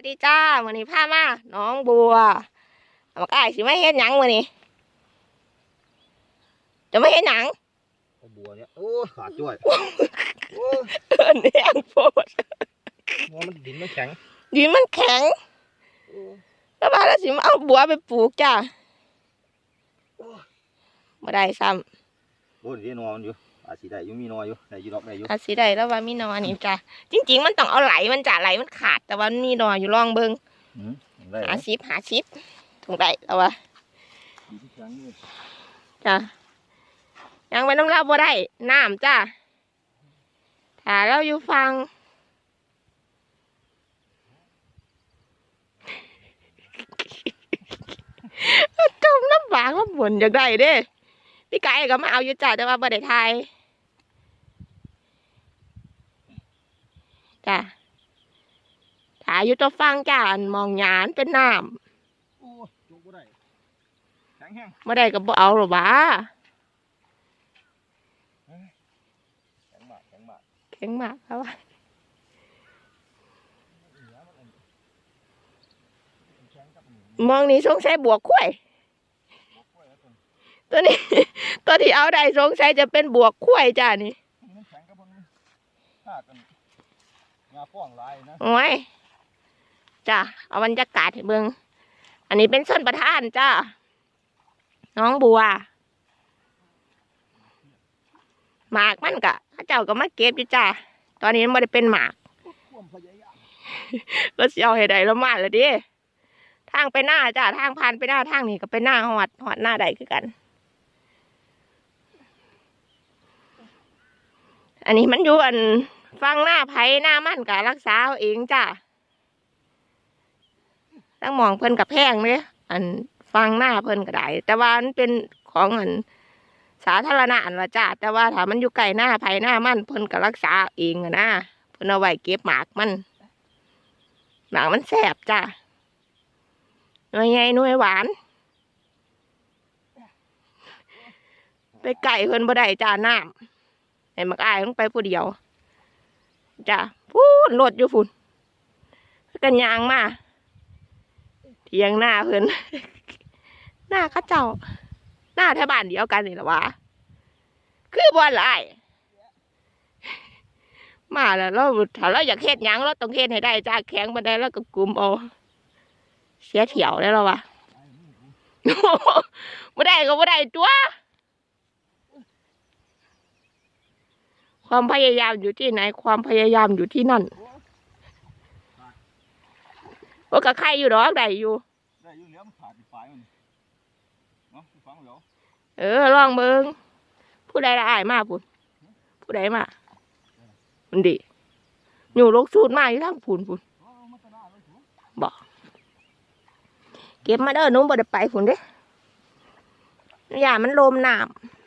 สวัสดีจ้าวันนี้พามาน้องบัวเอามาอ้ายสิไม่เฮ็ดหยังวันนี้ จะไม่เฮ็ดหยังเอาบัวเนี่ยโอ้ขาดด้วยโอ้เอิ้นแห้งโพดหัวมันดินมันแข็งดินมันแข็งโอ้แล้วมาแล้วสิมาเอาบัวไปปลูกจ้าบ่ได้ซ้โหดีนอนอยู่อาจสิได้อยู่มีนอนอยู่ได้อยู่ดอกได้อยู่ำถ้าสิได้แล้วว่ามีนอนี่จ้าจริง ๆ มันต้องเอาไหลมันจ้าไหลมันขาด แต่ว่ามันมีนออยู่ลองเบิ่งอืมได้หาชิปหาชิปถูกได้แล้วว่าดีที่แข็งนี่จ้ะยังไปน้ำลาบ่ได้น้ำจ้าถ้าเราอยู่ฟังจมลำบากลำบนอยากได้เด้ พี่ไก่ก็มาเอาอยู่จ้าแต่ว่าบ่ได้ทายจ้ะถ้าอยู่ตัวฟังจ้าอันมองหยานเป็นน้โอ้จุกบ่ได้แข็งแห้งำบ่ได้ก็บ่เอาหรอบ้าแข็งมากแข็งมากแข็งมากครับว่าแข็งกับหนูมองนี่สงสัยบวกคุ้ยบัวกล้วยแล้วตรงตัวนี้ตัว ที่เอาได้สงสัยจะเป็นบวกคุ้ยจ้านี่มันแข็งกับพวกนี้ถ้ากันงาป้องลายนะโอ้ยจ้าเอาบรรยากาศให้เบิ่งอันนี้เป็นส้นประทานจ้าน้องบัวหมากมันกะเขาเจ้าก็มาเก็บอยู่จ้าตอนนี้มันไม่ได้เป็นหมากความพยายามก็สิเอาให้ได้แล้วมาแล้วดิทางไปหน้าจ้าทางผ่านไปหน้าทางนี้ก็ไปหน้าหอดหอดหน้าใดคือกัน อันนี้มันอยู่อันฟังหน้าไผหน้ามั่นกะรักษาเอาเองจ้าตั้งมองเพิ่นกับแพงเลยอันฟังหน้าเพิ่นก็ได้แต่ว่ามันเป็นของอันสาธารณะอันละจ้าแต่ว่าถ้ามันอยู่ไกลหน้าไผหน้ามั่นเพิ่นก็รักษาเองนะเพิ่นเอาไว้เก็บหมากมันหนังมันแสบจ้ะหน่วยใหญ่หน่วยหวานไปไก่เพิ่นบ่ได้จ้าน้ำ ให้มักอายต้องไปผู้เดียวจ้ะพูนรถอยู่ฝุ่นกันยางมาเทียงหน้าเพิ่นหน้าข้าเจ้า หน้าแถวบ้านเดียวกันนี่ละวะคือบ่หลายมาแล้วเราถ้าเราอยากเฮ็ดยังเราต้องเฮ็ดให้ได้จ้าแข็งบันไดแล้วก็กลุ่มเอาเสียเถียวแล้วเราวะบ่ได้ก็บ่ได้ตัว ความพยายามอยู่ที่ไหน ความพยายามอยู่ที่นั่นว่ากับใครอยู่ดอกได้อยู่ได้อยู่แล้วมันขาดอีกฝ่ายมันเนาะฟังแล้วเออลองเบิงผู้ใดละอายมากพุ่นผู้ใดมามันดีอยู่ลกสูตรมาอยู่ทั้งพุ่นพุ่นโอ้มันจะได้เลยถูกเก็บมาเด้อหนุ่มบ่ได้ไปพุ่นเด้อย่ามันลมน้ำ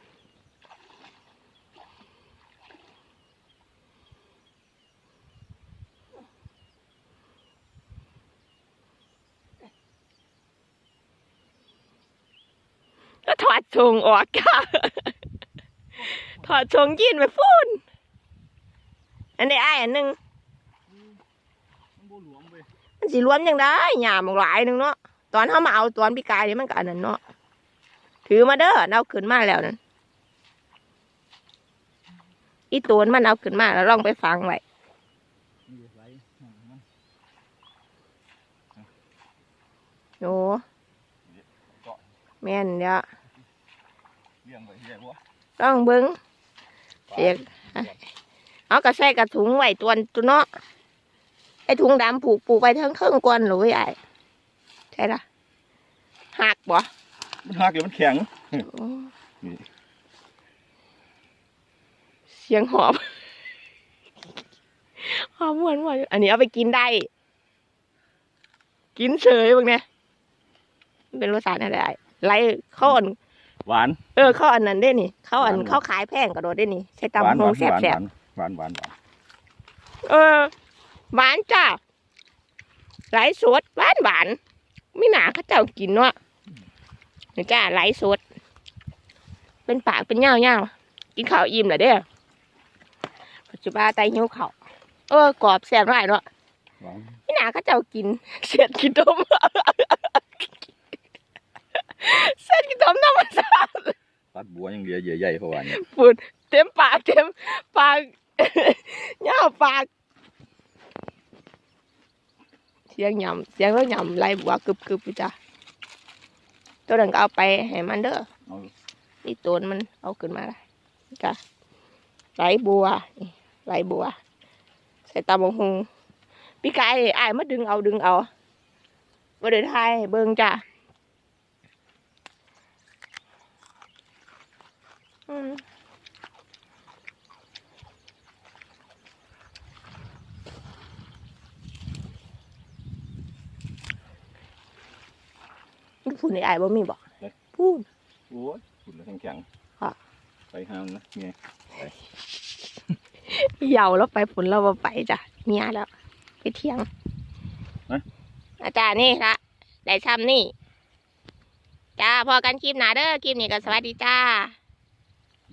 ก็ถอดทรงออกจ้าถอดทรงยินไปพุ่นอันนี้ไอ้อันหนึงมันบ่หลวมเว้ยมันสิรวมยังได้หยามหลายหนึ่งเนาะ ตอนเขามาเอาตอนพี่กายนี่มันก็อันนั้นเนาะ ถือมาเด้อเอาขึ้นมาแล้วนั่นอีตัวมันเอาขึ้นมาแล้วลองไปฟังไว้โอ้ แม่นเดี๋ยวเลี้ยงไว้เลี้ยงวัวลองเบิ้งเรียกเอากระใส่กระถุงไว้ตัวตัวเนาะไอ้ถุงดำผูกผูกไปทั้งเครื่องกวนหรือไอ้ใช่ละหักบ่มันหักเดี๋ยวมันแข็งโอ้นี่เสียงหอบหอมหวานหวานอันนี้เอาไปกินได้ กินเฉยบางเนี่ยมันเป็นรสชาติอะไร ไรเข้าอันหวาน เออเข้าอันนั้นได้นี่เข้าอันหวานเข้าขายแพงกระโดดได้นี่ใช้หวานตำหหวางนแซ่บหวานแซ่บหวานหวานหวานเออหวานจ้าไหลสดหวานหวานไม่หนาเขาเจ้ากินเนาะนี่จ้าไหลสด เป็นปากเป็นเงาเงากินข้าวอิ่มเหรอเด้อปัจจุบันไตหิวข้าวเออกรอบแซ่บไรเนาะหวานไม่หนาเขาเจ้ากินเสียดกินต้ม เสียดกินต้มธรรมชาติปัดบัวยังเหลือใหญ่ๆเพราะว่านี่ปุ่นเต็มปากเต็มปากเงาปากเสียงหยำเสียงแล้วหยำไรบัวกึบกึบอยู่จ้ะตัวนั้นก็เอาไปให้มันเด้อเอานี่ตัวมันเอาขึ้นมาละจ้ะไหลบัวนี่ไหลบัว ใส่ตาบงหงพี่กายอายมาดึงเอาดึงเอาบ่ได้ทายให้เบิ่งจ้ะอืม พูดในอายบ่มีบ่พูด โอ้ยขุดแล้วแข็งๆค่ะ ไปห้ามนะเมียเหยาแล้วไปผลเราบ่ไปจ้ะเมียแล้ว ไปเที่ยงอาจารย์นี่ละได้ซ้ำนี่ จ้าพอกันคลิปหนาเด้อคลิปนี้ก็สวัสดีจ้า